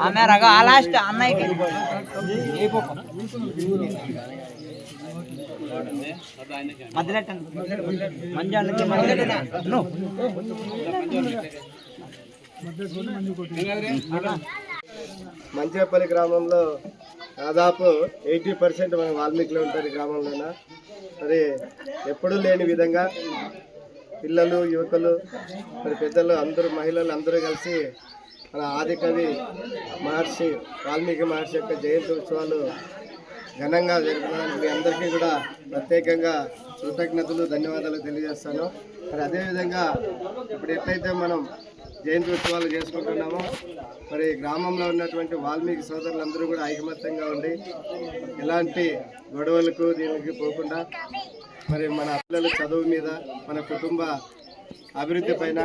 ఆమె రగ ఆ లాస్ట్ అన్నయ్యకి మధ్యలెట్టండి మంజు అన్నకి మధ్యలెట్టను మంచిపల్లి గ్రామంలో దాదాపు ఎయిటీ పర్సెంట్ మన వాల్మీకిలో ఉంటారు గ్రామంలోన? మరి ఎప్పుడూ లేని విధంగా పిల్లలు యువకులు మరి పెద్దలు అందరూ మహిళలు అందరూ కలిసి మన ఆదికవి మహర్షి వాల్మీకి మహర్షి యొక్క జయంతి ఉత్సవాలు ఘనంగా జరుపుకోవడానికి మీ అందరికీ కూడా ప్రత్యేకంగా కృతజ్ఞతలు ధన్యవాదాలు తెలియజేస్తాను. మరి అదేవిధంగా ఇప్పుడు ఎట్లయితే మనం జయంతి ఉత్సవాలు చేసుకుంటున్నాము. మరి గ్రామంలో ఉన్నటువంటి వాల్మీకి సోదరులందరూ కూడా ఐకమత్యంగా ఉండి ఎలాంటి గొడవలకు దీనికి పోకుండా మరి మన పిల్లల చదువు మీద మన కుటుంబ అభివృద్ధి పైన